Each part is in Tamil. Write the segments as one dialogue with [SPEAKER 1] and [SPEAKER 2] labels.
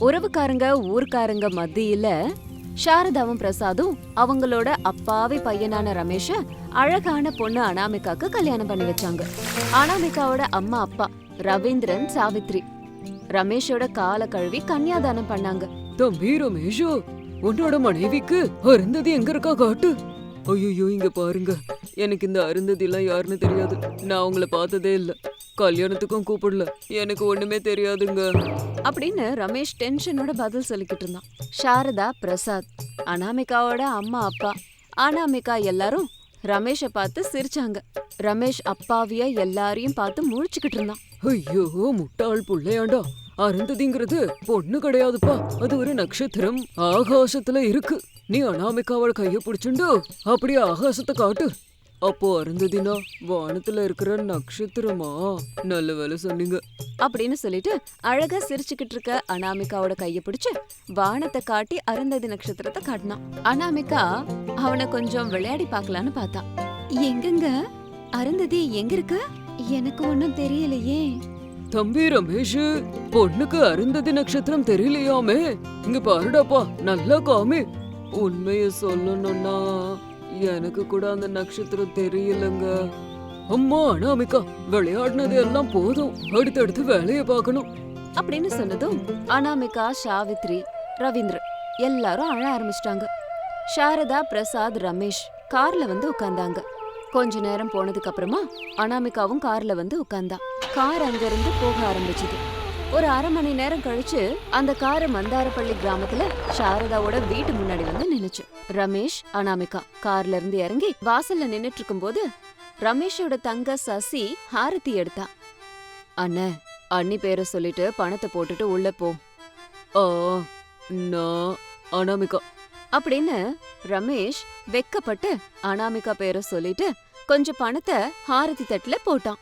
[SPEAKER 1] உறவுக்காரங்க ஊர்க்காரங்க மத்தியில சாரதாவும் பிரசாதும் அவங்களோட அப்பாவி பையனான ரமேஷ அழகான பொண்ணு அனாமிகாக்கு கல்யாணம் பண்ணி வச்சாங்க. அனாமிகாவோட அம்மா அப்பா ரவீந்திரன் சாவித்ரி. ரமேஷோட கால கழுவி கன்னியாதானம் பண்ணாங்க.
[SPEAKER 2] தம்பி ரமேஷா உன்னோட மனைவிக்கு அருந்ததி எங்க இருக்கா காட்டு? ஐயோ இங்க பாருங்க. எனக்கு இந்த அருந்ததி எல்லாம் யாருன்னு தெரியாது. நான் உங்களை பார்த்ததே இல்ல. கல்யாணத்துக்கும் கூப்பிடல. எனக்கு ஒண்ணுமே தெரியாதுங்க.
[SPEAKER 1] அப்படின்னு ரமேஷ் டென்ஷனோட பதில் சொல்லிக்கிட்டு இருந்தான். சாரதா பிரசாத் அனாமிகாவோட அம்மா அப்பா. அனாமிகா எல்லாரும் ரமேஷை பார்த்து சிரிச்சாங்க. ரமேஷ் அப்பாவியா எல்லாரையும் பார்த்து முழிச்சுக்கிட்டு இருந்தான்.
[SPEAKER 2] ஐயோ முட்டாள் புள்ளையாண்டா. அருந்ததிங்கிறது பொண்ணு கிடையாதுப்பா. அது ஒரு நட்சத்திரம். ஆகாசத்துல இருக்கு. நீ அனாமிகாவோட கைய பிடிச்சுண்டு அப்படியே ஆகாசத்தை காட்டு. அப்போ அருந்ததினா வானத்துல இருக்கிற நட்சத்திரமா நல்ல வேலை சொன்னீங்க.
[SPEAKER 1] அப்படின்னு சொல்லிட்டு அழகா சிரிச்சுக்கிட்டு இருக்க அனாமிகாவோட கைய பிடிச்சு வானத்தை காட்டி அருந்ததி நட்சத்திரத்தை காட்டினான். அனாமிகா அவனை கொஞ்சம் விளையாடி பார்க்கலான்னு பார்த்தா. எங்கங்க? அருந்ததி எங்க இருக்க? எனக்கு ஒண்ணும் தெரியலையே.
[SPEAKER 2] தம்பி ரமேஷ் பொண்ணுக்கு அருந்ததி நட்சத்திரம் தெரியலையாமே? இங்க பாருடாப்பா நல்லா காமி. உண்மைய சொல்லணும்னா எனக்கு கூட அந்த நட்சத்திரம் தெரியலங்க. அம்மா அனாமிகா விளையாடினது எல்லாம் போதும். அடுத்தடுத்து வேலைய பார்க்கணும்.
[SPEAKER 1] அப்படின்னு சொன்னதும் அனாமிகா சாவித்ரி ரவீந்திரன் எல்லாரும் அழ ஆரம்பிச்சிட்டாங்க. சாரதா பிரசாத் ரமேஷ் கார்ல வந்து உட்கார்ந்தாங்க. கொஞ்ச நேரம் போனதுக்கு அப்புறமா அனாமிகாவும் கார்ல வந்து உட்கார்ந்தா கார் அங்கிருந்து போக ஆரம்பிச்சது. ஒரு அரை மணி நேரம் கழிச்சு அந்த காரு மந்தாரப்பள்ளி கிராமத்துல சாரதாவோட வீட்டு முன்னாடி வந்து நின்னுச்சு. ரமேஷ் அனாமிகா கார்ல இருந்து இறங்கி வாசல்ல நின்னுட்டு இருக்கும்போது ரமேஷோட தங்க சசி ஹாரதி எடுத்தா. அண்ணே அண்ணி பேரை சொல்லிட்டு பணத்தை போட்டுட்டு உள்ள போ.
[SPEAKER 2] ஓ நான் அனாமிகா.
[SPEAKER 1] அப்படின்னு ரமேஷ் வெக்கப்பட்டு அனாமிகா பேரை சொல்லிட்டு கொஞ்சம் பணத்தை ஹாரதி தட்டுல போட்டான்.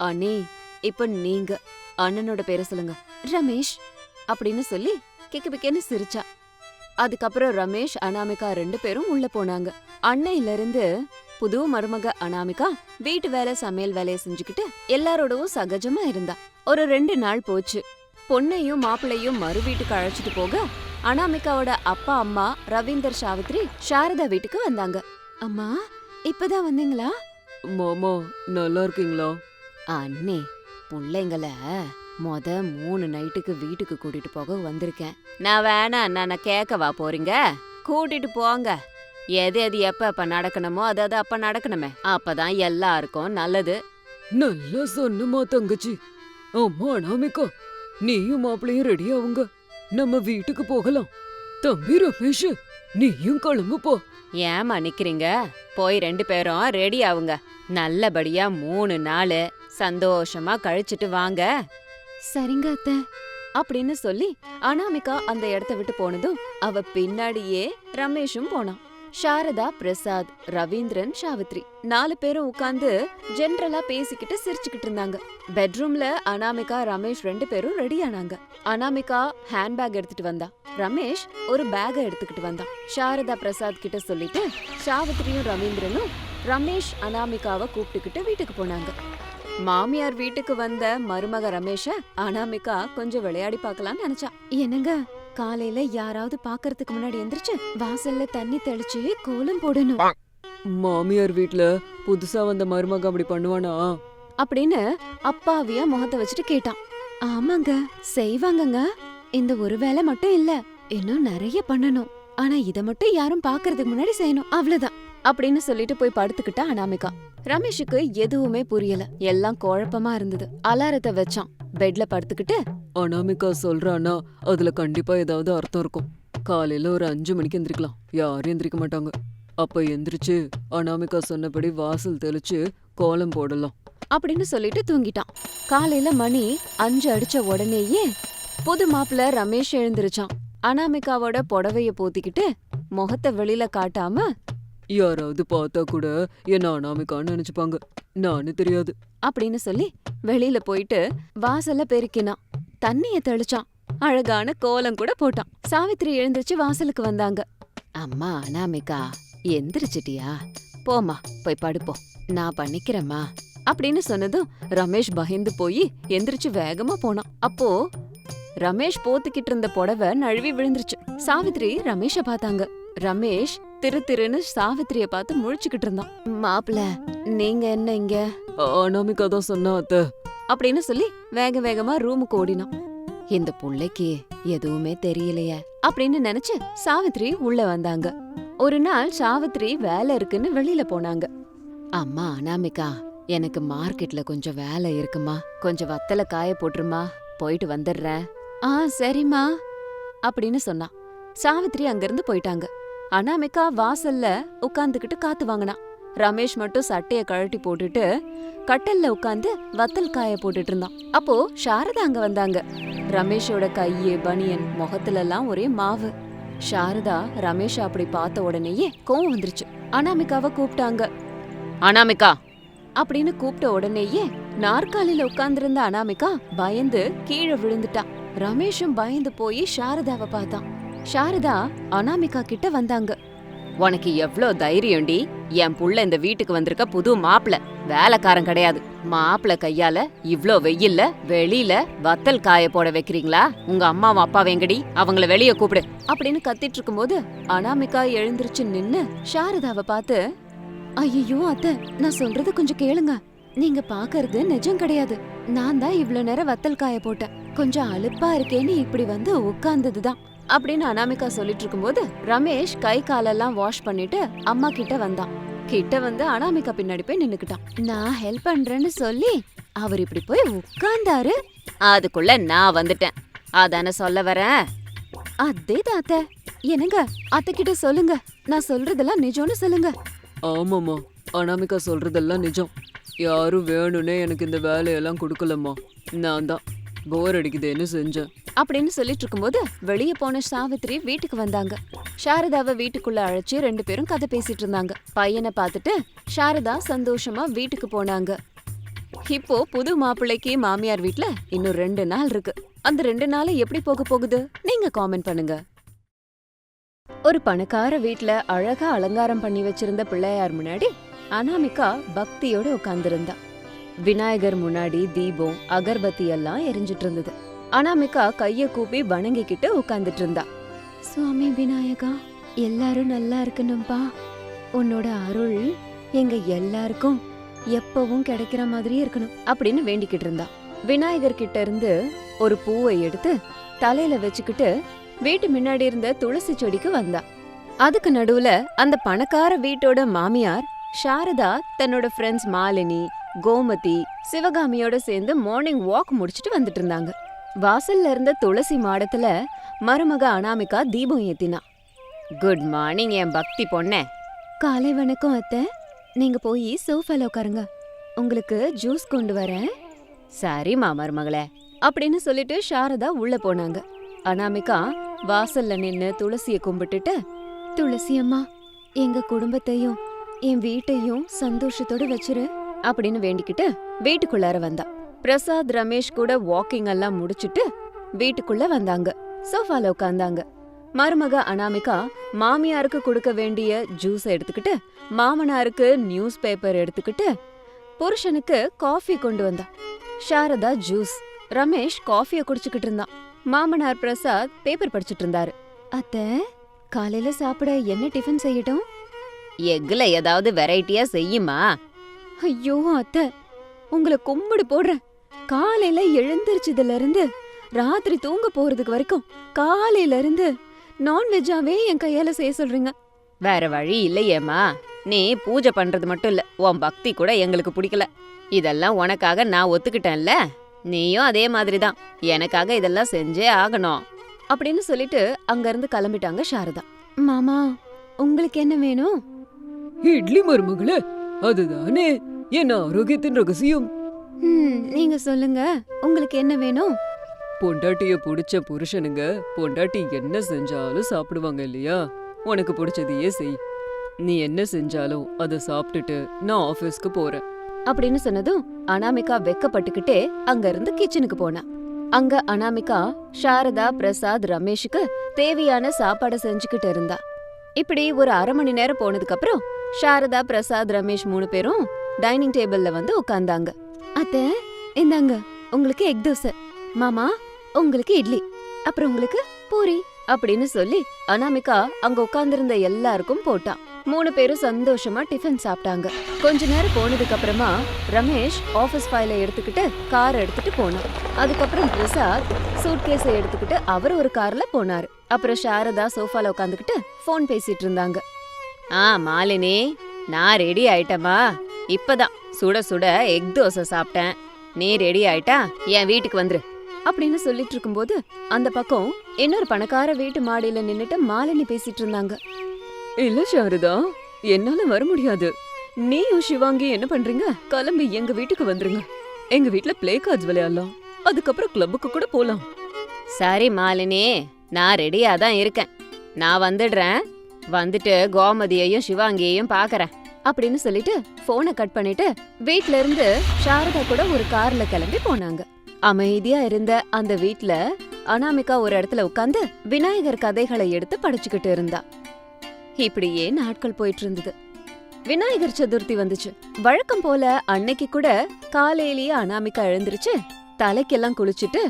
[SPEAKER 1] அண்ணே இப்ப நீங்க. அண்ணனோட பேரை சொல்லுங்க. ரமேஷ் அப்படின்னு சொல்லி கிக்கு பிக்கேன்னு சிரிச்சா. அதுக்கப்புறம் ரமேஷ் அனாமிகா ரெண்டு பேரும் உள்ள போனாங்க. அன்னையில இருந்து புது மருமக அனாமிகா வீட்டு வேலை சமையல் வேலையை செஞ்சுக்கிட்டு எல்லாரோடவும் சகஜமா இருந்தா. ஒரு ரெண்டு நாள் போச்சு. பொண்ணையும் மாப்பிள்ளையும் மறு வீட்டுக்கு அழைச்சிட்டு போக அனாமிகாவோட அப்பா அம்மா ரவீந்தர் சாவித்ரி சாரதா வீட்டுக்கு வந்தாங்க. அம்மா இப்பதான் வந்தீங்களா?
[SPEAKER 2] மாமா நல்லா இருக்கீங்களா?
[SPEAKER 1] அண்ணே புள்ளைங்கள மொத மூணு நைட்டுக்கு வீட்டுக்கு கூட்டிட்டு போக வந்திருக்கேன். நான் வேணா நான் கேட்கவா போறீங்க? கூட்டிட்டு போங்க. எது எது எப்ப எப்ப நடக்கணுமோ அது அது அப்ப நடக்கணுமே. அப்பதான் எல்லாருக்கும் நல்லது.
[SPEAKER 2] நல்லா சொன்னமா தங்கச்சி. அம்மா அனாமிகா நீயும் மாப்பிளையும் ரெடி ஆவுங்க. நம்ம வீட்டுக்கு போகலாம். தம்பி ரமேஷ் நீயும் கிளம்புப்பா
[SPEAKER 1] ஏமா நிக்கிறீங்க? போய் ரெண்டு பேரும் ரெடி ஆவுங்க. நல்லபடியா மூணு நாள் சந்தோஷமா கழிச்சிட்டு வாங்க. சரிங்க அத்த. அப்படின்னு சொல்லி அனாமிகா அந்த இடத்த விட்டு போனதும் அவ பின்னாடியே ரமேஷும் போனான். சாரதா பிரசாத் ரவீந்திரன் சாவித்ரி நாலு பேரும் உட்கார்ந்து ஜென்ரலா பேசிக்கிட்டு சிரிச்சுக்கிட்டு இருந்தாங்க. பெட்ரூம்ல அனாமிகா ரமேஷ் ரெண்டு பேரும் ரெடி ஆனாங்க. அனாமிகா ஹேண்ட்பேக் எடுத்துட்டு வந்தா. ரமேஷ் ஒரு பேக எடுத்துக்கிட்டு வந்தான் சாரதா பிரசாத் கிட்ட சொல்லிட்டு சாவித்ரியும் ரவீந்திரனும் ரமேஷ் அனாமிகாவை கூப்பிட்டுக்கிட்டு வீட்டுக்கு போனாங்க. மாமியார் வீட்டுக்கு வந்த மருமக ரமேஷ அனாமிகா கொஞ்சம் விளையாடி பார்க்கலாம்னு நினைச்சா. என்னங்க? காலையில யாராவது பாக்கறதுக்கு முன்னாடி எந்திரிச்சு வாசல்ல தண்ணி தெளிச்சு கோலம் போடணும்.
[SPEAKER 2] மாமியார் வீட்ல புதுசா வந்த மருமக அப்படி பண்ணுவானா?
[SPEAKER 1] அப்படின்னு அப்பாவியா முகத்தை வச்சுட்டு கேட்டான். ஆமாங்க செய்வாங்கங்க. இந்த ஒரு வேலை மட்டும் இல்ல இன்னும் நிறைய பண்ணணும். ஆனா இத மட்டும் யாரும் பாக்குறதுக்கு முன்னாடி செய்யணும். அவ்வளவுதான். அப்படின்னு சொல்லிட்டு போய் படுத்துக்கிட்டா அனாமிகா. ரமேஷுக்கு எதுவுமே புரியல. எல்லாம் குழப்பமா இருந்தது. அலாரத்தை வச்சான். பெட்ல படுத்துக்கிட்டு
[SPEAKER 2] அனாமிகா சொல்றானா அதுல கண்டிப்பா ஏதாவது அர்த்தம் இருக்கும். காலையில ஒரு அஞ்சு மணிக்கு எந்திரிக்கலாம். யாரும் எந்திரிக்க மாட்டாங்க. அப்ப எந்திரிச்சு அனாமிகா சொன்னபடி வாசல் தெளிச்சு கோலம் போடலாம்.
[SPEAKER 1] அப்படின்னு சொல்லிட்டு தூங்கிட்டான். காலையில மணி அஞ்சு அடிச்ச உடனேயே புது மாப்பிள்ள ரமேஷ் எழுந்திருச்சான். அனாமிகாவோட புடவைய போத்திக்கிட்டு முகத்தை வெளியில காட்டாம
[SPEAKER 2] யாராவது பார்த்தா கூட என்ன அனாமிகான்னு நினைச்சுப்பாங்க. நானு தெரியாது.
[SPEAKER 1] அப்படின்னு சொல்லி வெளியில போயிட்டு வாசல்ல பெருக்கினான். தண்ணிய தெளிச்சான். அழகான கோலம் கூட போட்டான். சாவித்திரி எழுந்திருச்சு வாசலுக்கு வந்தாங்க. அம்மா அனாமிகா எந்திரிச்சிட்டியா? போம்மா போய் படுப்போம். நான் பண்ணிக்கிறேம்மா. அப்படின்னு சொன்னதும் ரமேஷ் பயந்து போய் எந்திரிச்சு வேகமா போனான். அப்போ ரமேஷ் போத்திக்கிட்டு இருந்த புடவை நழுவி விழுந்துருச்சு. சாவித்ரி ரமேஷ பார்த்தாங்க. ரமேஷ் திரு திருன்னு சாவித்ரிய பார்த்து முழிச்சுக்கிட்டு இருந்தான். மாப்பிள நீங்க என்ன இங்க?
[SPEAKER 2] அனாமிகா தான் சொன்னா அத்தை.
[SPEAKER 1] அப்படின்னு சொல்லி வேக வேகமா ரூமுக்கு ஓடினான். இந்த புள்ளைக்கு எதுவுமே தெரியலையே. அப்படின்னு நினைச்சு சாவித்ரி உள்ள வந்தாங்க. ஒரு நாள் சாவித்ரி வேலை இருக்குன்னு வெளியில போனாங்க. அம்மா அனாமிகா எனக்கு மார்க்கெட்ல கொஞ்சம் வேலை இருக்குமா? கொஞ்சம் வத்தல காய போட்டுருமா? போயிட்டு வந்துடுறேன். ஆ சரிம்மா அப்படின்னு சொன்னா சாவித்ரி அங்கிருந்து போயிட்டாங்க. அனாமிகா வாசல்ல உட்காந்துக்கிட்டு காத்து வாங்கினான் ரமேஷ் மட்டும் சட்டைய கழட்டி போட்டுட்டு கட்டல்ல உட்காந்து வத்தல் காய போட்டுட்டு இருந்தான். அப்போ சாரதா அங்க வந்தாங்க. ரமேஷோட கையே பனியன் முகத்துல எல்லாம் ஒரே மாவு. சாரதா ரமேஷ அப்படி பார்த்த உடனேயே கோவம் வந்துருச்சு. அனாமிகாவை கூப்பிட்டாங்க அனாமிகா! அப்படின்னு கூப்பிட்ட உடனேயே நாற்காலியில உட்கார்ந்திருந்த அனாமிகா பயந்து கீழே விழுந்துட்டான். ரமேஷும் பயந்து போய் சாரதாவை பார்த்தான். சாரதா அனாமிகா கிட்ட வந்தாங்க. உனக்கு எவ்ளோ தைரியம்டி? என் புள்ள இந்த வீட்டுக்கு வந்திருக்க புது மாப்பிள. வேலைக்காரன் கிடையாது. மாப்பிள கையால இவ்ளோ வெயில்ல வெளியில வத்தல் காய போட வைக்கிறீங்களா? உங்க அம்மாவும் அப்பாவும் எங்கடி? அவங்கள வெளிய கூப்பிடு. அப்படின்னு கத்திட்டு இருக்கும்போது அனாமிகா எழுந்திருச்சு நின்னு சாரதாவை பார்த்து ஐயோ அத்தை நான் சொல்றது கொஞ்சம் கேளுங்க. நீங்க பாக்குறது நிஜம் கிடையாது. நான் தான் இவ்ளோ நேரம் வத்தல் காய போட்டேன். கொஞ்சம் அலுப்பா இருக்கேன்னு இப்படி வந்து உட்கார்ந்ததுதான். அப்படின்னு அனாமிகா சொல்லிட்டு இருக்கும்போது ரமேஷ் கை காலெல்லாம் வாஷ் பண்ணிட்டு அம்மா கிட்ட வந்தான். கிட்ட வந்து அனாமிகா பின்னாடி போய் நின்னுக்கிட்டான். நான் ஹெல்ப் பண்றேன்னு சொல்லி அவர் இப்படி போய் உட்கார்ந்தாரு. அதுக்குள்ள நான் வந்துட்டேன். அதானே சொல்ல வரேன் அதே தாத்த. என்னங்க? அத்தை கிட்ட சொல்லுங்க. நான் சொல்றதெல்லாம் நிஜம்னு சொல்லுங்க.
[SPEAKER 2] ஆமாம்மா. அனாமிகா சொல்றதெல்லாம் நிஜம். யாரும் வேணும்னே எனக்கு இந்த வேலையெல்லாம் கொடுக்கலம்மா. நான் தான். போர் அடிக்குதேன்னு செஞ்சேன்
[SPEAKER 1] அப்படின்னு சொல்லிட்டு இருக்கும்போது வெளியே போன சாவித்ரி வீட்டுக்கு வந்தாங்க. சாரதாவை வீட்டுக்குள்ள அழைச்சு ரெண்டு பேரும் கதை பேசிட்டு இருந்தாங்க. பையனை பார்த்துட்டு சாரதா சந்தோஷமா வீட்டுக்கு போனாங்க. இப்போ புது மாப்பிள்ளைக்கு மாமியார் வீட்ல இன்னும் ரெண்டு நாள் இருக்கு. அந்த ரெண்டு நாள் எப்படி போக போகுது? நீங்க காமெண்ட் பண்ணுங்க. ஒரு பணக்கார வீட்ல அழகா அலங்காரம் பண்ணி வச்சிருந்த பிள்ளையார் முன்னாடி அனாமிகா பக்தியோட உட்கார்ந்திருந்தா. விநாயகர் முன்னாடி தீபம் அகர்பத்தி எல்லாம் எரிஞ்சிட்டு இருந்தது. அனாமிகா கைய கூப்பி வணங்கிக்கிட்டு உட்கார்ந்துட்டு இருந்தா. சுவாமி விநாயகா எல்லாரும் நல்லா இருக்கணும்பா. உன்னோட அருள் எங்க எல்லாருக்கும் எப்பவும் கிடைக்கிற மாதிரி இருக்கணும். அப்படின்னு வேண்டிக்கிட்டு இருந்தா. விநாயகர் கிட்ட இருந்து ஒரு பூவை எடுத்து தலையில வச்சுக்கிட்டு வீட்டு முன்னாடி இருந்த துளசி செடிக்கு வந்தா. அதுக்கு நடுவுல அந்த பணக்கார வீட்டோட மாமியார் சாரதா தன்னோட ஃப்ரெண்ட்ஸ் மாலினி கோமதி சிவகாமியோட சேர்ந்து மார்னிங் வாக் முடிச்சிட்டு வந்துட்டு இருந்தாங்க. வாசல்ல இருந்த துளசி மாடத்துல மருமக அனாமிகா தீபம் ஏத்தினா. குட் மார்னிங் என் பக்தி பொண்ணே. காலை வணக்கம் அத்தை. நீங்க போய் சோஃபால உட்காருங்க. உங்களுக்கு ஜூஸ் கொண்டு வரேன். சரிம்மா மருமகளே. அப்படின்னு சொல்லிட்டு சாரதா உள்ள போனாங்க. அனாமிகா வாசல்ல நின்னு துளசிய கும்பிட்டுட்டு துளசி அம்மா எங்க குடும்பத்தையும் என் வீட்டையும் சந்தோஷத்தோட வச்சிரு. அப்படின்னு வேண்டிக்கிட்டு வீட்டுக்குள்ளார வந்தா. பிரசாத் ரமேஷ் கூட வாக்கிங் எல்லாம் முடிச்சிட்டு வீட்டுக்குள்ள வந்தாங்க. சோஃபால உட்கார்ந்தாங்க மருமக அனாமிகா மாமியாருக்கு கொடுக்க வேண்டிய ஜூஸ் எடுத்துக்கிட்டு மாமனாருக்கு நியூஸ் பேப்பர் எடுத்துக்கிட்டு புருஷனுக்கு காஃபி கொண்டு வந்தா. சாரதா ஜூஸ் ரமேஷ் காஃபிய குடிச்சுக்கிட்டு இருந்தான். மாமனார் பிரசாத் பேப்பர் படிச்சிட்டு இருந்தாரு. அத்த காலையில சாப்பிட என்ன டிஃபன் செய்யட்டும்? எக்ல ஏதாவது வெரைட்டியா செய்யுமா? ஐயோ அத்த. உங்களை கும்பிடு போடுறேன். காலையில எழுந்திருச்சதுல இருந்து ராத்திரி தூங்க போறதுக்கு வரைக்கும் காலையில இருந்து நான்வெஜ்ஜாவே என் கையால செய்ய சொல்றீங்க. வேற வழி இல்லையேம்மா. நீ பூஜை பண்றது மட்டும் இல்ல உன் பக்தி கூட எங்களுக்கு பிடிக்கல. இதெல்லாம் உனக்காக நான் ஒத்துக்கிட்டேன்ல. நீயும் அதே மாதிரி தான் எனக்காக இதெல்லாம் செஞ்சே ஆகணும். அப்படின்னு சொல்லிட்டு அங்க இருந்து கிளம்பிட்டாங்க சாரதா. மாமா உங்களுக்கு என்ன வேணும்?
[SPEAKER 2] இட்லி மருமகளே அதுதானே? என் ஆரோக்கியத்தின் ரகசியம்?
[SPEAKER 1] ம், நீங்க சொல்லுங்க. உங்களுக்கு என்ன வேணும்?
[SPEAKER 2] பொண்டாட்டிய புடிச்ச புருஷனுங்க பொண்டாட்டி என்ன செஞ்சாலும் சாப்பிடுவாங்க இல்லையா? உனக்கு பிடிச்சதையே செய். நீ என்ன செஞ்சாலும் அதை சாப்பிட்டுட்டு நான் ஆபீஸ்க்கு போறேன்.
[SPEAKER 1] அப்படின்னு சொன்னதும் அனாமிகா வெக்கப்பட்டுக்கிட்டே அங்க இருந்து கிச்சனுக்கு போனா. அங்க அனாமிகா சாரதா பிரசாத் ரமேஷுக்கு தேவையான சாப்பாடை செஞ்சுக்கிட்டு இருந்தா. இப்படி ஒரு அரை மணி நேரம் போனதுக்கு அப்புறம் சாரதா பிரசாத் ரமேஷ் மூணு பேரும் டைனிங் டேபிள்ல வந்து உட்கார்ந்தாங்க அத்தை இந்தாங்க உங்களுக்கு எக் தோசை. மாமா உங்களுக்கு இட்லி. அப்புறம் உங்களுக்கு பூரி அப்படின்னு சொல்லி அனாமிகா அங்க உட்கார்ந்திருந்த எல்லாருக்கும் போட்டான். மூணு பேரும் சந்தோஷமா டிஃபன் சாப்பிட்டாங்க. கொஞ்ச நேரம் போனதுக்கு அப்புறமா ரமேஷ் ஆபீஸ் ஃபைல எடுத்துக்கிட்டு கார் எடுத்துட்டு போனான். அதுக்கப்புறம் பிரசாத் சூட்கேஸை எடுத்துக்கிட்டு அவர் ஒரு கார்ல போனாரு. அப்புறம் சாரதா சோஃபால உட்காந்துக்கிட்டு ஃபோன் பேசிட்டு இருந்தாங்க. ஆ மாலினி நான் ரெடி ஆயிட்டமா இப்பதான். சுட சுட எக் தோசை சாப்பிட்டேன். நீ ரெடி ஆயிட்டா? என் வீட்டுக்கு வந்துரு. அப்படின்னு சொல்லிட்டு இருக்கும்போது அந்த பக்கம் இன்னொரு பணக்கார வீட்டு மாடியில நின்னுட்டு மாலினி பேசிட்டு இருந்தாங்க.
[SPEAKER 2] இல்ல சாரதா. என்னால வர முடியாது. நீயும் சிவாங்கி என்ன பண்றீங்க? கிளம்பி எங்க வீட்டுக்கு வந்துருங்க. எங்க வீட்ல ப்ளே கார்ட்ஸ் விளையாடலாம். அதுக்கப்புறம் கிளப்புக்கு கூட போலாம்.
[SPEAKER 1] சரி மாலினி. நான் ரெடியா தான் இருக்கேன். நான் வந்துடுறேன். வந்துட்டு கோமதியையும் சிவாங்கியையும் பாக்கறேன் அப்படின்னு சொல்லிட்டு போனை கட் பண்ணிட்டு வீட்ல இருந்து சாரதா கூட ஒரு கார்ல கிளம்பி போனாங்க. அமைதியா இருந்த அந்த வீட்ல அனாமிகா ஒரு இடத்துல உட்கார்ந்து விநாயகர் கதைகளை எடுத்து படிச்சுக்கிட்டு இருந்தா. இப்படியே நாட்கள் போயிட்டு இருந்தது. விநாயகர் சதுர்த்தி வந்துச்சு. வழக்கம் போல அன்னைக்கு கூட காலையிலேயே அனாமிகா எழுந்திருச்சு தலைக்கெல்லாம் குளிச்சுட்டு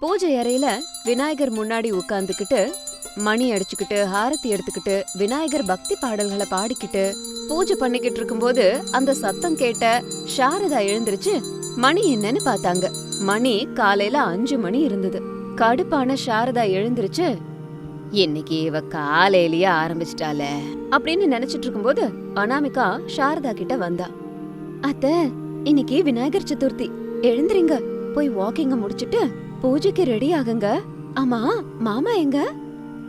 [SPEAKER 1] பூஜை அறையில விநாயகர் முன்னாடி உட்கார்ந்துக்கிட்டு மணி அடிச்சுக்கிட்டு ஹாரத்தி எடுத்துக்கிட்டு விநாயகர் பக்தி பாடல்களை பாடிக்கிட்டு பூஜை பண்ணிக்கிட்டு இருக்கும்போது அந்த சத்தம் கேட்ட சாரதா எழுந்திருச்சு மணி என்னன்னு பார்த்தாங்க. மணி காலையில அஞ்சு மணி இருந்தது. கடுப்பான சாரதா எழுந்திருச்சு இன்னைக்கு இவ காலையிலேயே ஆரம்பிச்சிட்டால அப்படின்னு நினைச்சிட்டு இருக்கும்போது அனாமிகா சாரதா கிட்ட வந்தா அத்த இன்னைக்கு விநாயகர் சதுர்த்தி. எழுந்திரிங்க. போய் வாக்கிங்க முடிச்சிட்டு பூஜைக்கு ரெடி ஆகுங்க. ஆமா மாமா எங்க?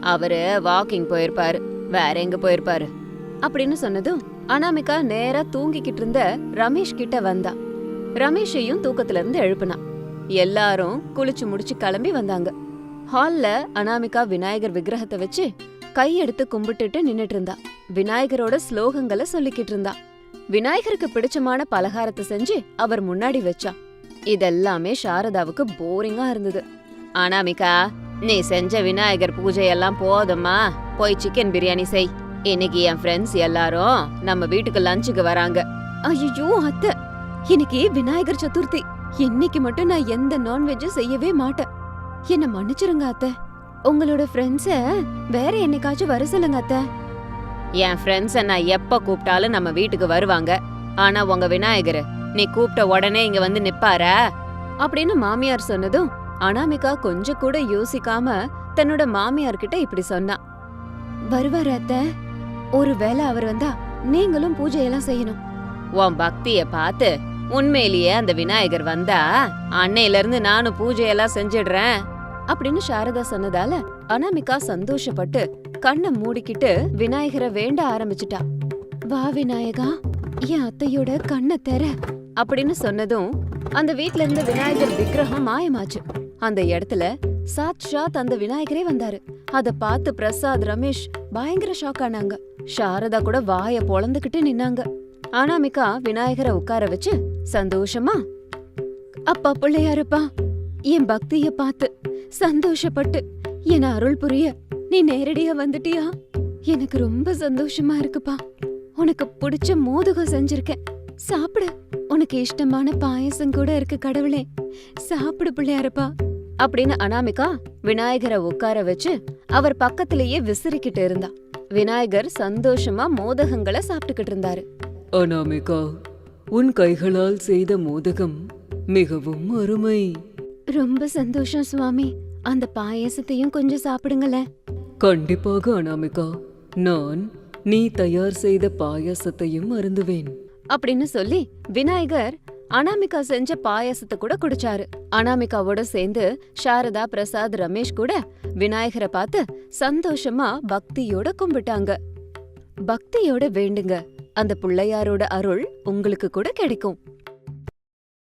[SPEAKER 1] அவரு வாக்கிங் போயிருப்பாரு. வேற எங்க போயிருப்பாரு? அப்படின்னு சொன்னதும் அனாமிகா நேரா தூங்கிக்கிட்டு இருந்த ரமேஷ் கிட்ட வந்தா. ரமேஷையும் தூக்கத்துல இருந்து எழுப்புனா. எல்லாரும் குளிச்சு முடிச்சு கிளம்பி வந்தாங்க. ஹால்ல அனாமிகா விநாயகர் விக்கிரகத்தை வச்சு கையெடுத்து கும்பிட்டுட்டு நின்னுட்டு இருந்தா. விநாயகரோட ஸ்லோகங்களை சொல்லிக்கிட்டு இருந்தா. விநாயகருக்கு பிடிச்சமான பலகாரத்தை செஞ்சு அவர் முன்னாடி வச்சா. இதெல்லாமே சாரதாவுக்கு போரிங்கா இருந்தது. அனாமிகா நீ செஞ்ச விநாயகர் பூஜை எல்லாம் போதுமா போய் சிக்கன் பிரியாணி செய். இன்னைக்கு என் ஃப்ரெண்ட்ஸ் எல்லாரும் நம்ம வீட்டுக்கு லஞ்சுக்கு வராங்க. ஐயோ அத்தை. இன்னைக்கு விநாயகர் சதுர்த்தி. இன்னைக்கு மட்டும் நான் எந்த நான்வெஜ்ஜும் செய்யவே மாட்டேன். என்ன மன்னிச்சிருங்க அத்தை. உங்களோட ஃப்ரெண்ட்ஸ வேற என்னைக்காச்சும் வர சொல்லுங்க அத்தை. என் ஃப்ரெண்ட்ஸ நான் எப்ப கூப்பிட்டாலும் நம்ம வீட்டுக்கு வருவாங்க. ஆனா உங்க விநாயகர் நீ கூப்பிட்ட உடனே இங்க வந்து நிப்பாரா? அப்படின்னு மாமியார் சொன்னதும் அனாமிகா கொஞ்சம் கூட யோசிக்காம தன்னோட மாமியார்கிட்ட இப்படி சொன்னா. வருவார் அத்த. ஒருவேளை அவர் வந்தா நீங்களும் பூஜையெல்லாம் செய்யணும். உன் பக்திய பார்த்து உண்மையிலேயே அந்த விநாயகர் வந்தா அன்னையில இருந்து நானும் பூஜையெல்லாம் செஞ்சிடுறேன் அப்படின்னு சாரதா சொன்னதால அனாமிகா சந்தோஷப்பட்டு கண்ணை மூடிக்கிட்டு விநாயகரை வேண்ட ஆரம்பிச்சிட்டா. வா விநாயகா என் அத்தையோட கண்ணை தெற அப்படின்னு சொன்னதும் அந்த வீட்ல இருந்த விநாயகர் விக்கிரகம் மாயமாச்சு. அந்த இடத்துல சாட்சாத் அந்த விநாயகரே வந்தாரு. அத பார்த்து பிரசாத் ரமேஷ் பயங்கர ஷாக் ஆனாங்க. சாரதா கூட வாய பொழந்துகிட்டு நின்னாங்க. அனாமிகா விநாயகரை உட்கார வச்சு சந்தோஷமா? அப்பா பிள்ளையாருப்பா. என் பக்திய பார்த்து சந்தோஷப்பட்டு என் அருள் புரிய நீ நேரடியா வந்துட்டியா? எனக்கு ரொம்ப சந்தோஷமா இருக்குப்பா. உனக்கு பிடிச்ச மோதகம் செஞ்சிருக்கேன். சாப்பிடு. உனக்கு இஷ்டமான பாயசம் கூட இருக்கு கடவுளே. சாப்பிடு பிள்ளையாருப்பா. அப்படின்னு அனாமிகா விநாயகரை உட்கார வச்சு அவர் பக்கத்திலேயே விசிறிக்கிட்டு இருந்தா. விநாயகர் சந்தோஷமா மோதகங்களை சாப்பிட்டுக்கிட்டு இருந்தாரு.
[SPEAKER 2] அனாமிகா உன் கைகளால் செய்த மோதகம் மிகவும் அருமை.
[SPEAKER 1] ரொம்ப சந்தோஷம் சுவாமி. அந்த பாயசத்தையும் கொஞ்சம் சாப்பிடுங்களேன்
[SPEAKER 2] கண்டிப்பாக அனாமிகா நான் நீ தயார் செய்த பாயாசத்தையும் அருந்துவேன்.
[SPEAKER 1] அப்படின்னு சொல்லி விநாயகர் அனாமிகா செஞ்ச பாயாசத்தை கூட குடிச்சாரு. அனாமிகாவோட சேர்ந்து சாரதா பிரசாத் ரமேஷ் கூட விநாயகரை பார்த்து சந்தோஷமா பக்தியோட கும்பிட்டாங்க. பக்தியோட வேண்டுங்க. அந்த பிள்ளையாரோட அருள் உங்களுக்கு கூட கிடைக்கும்.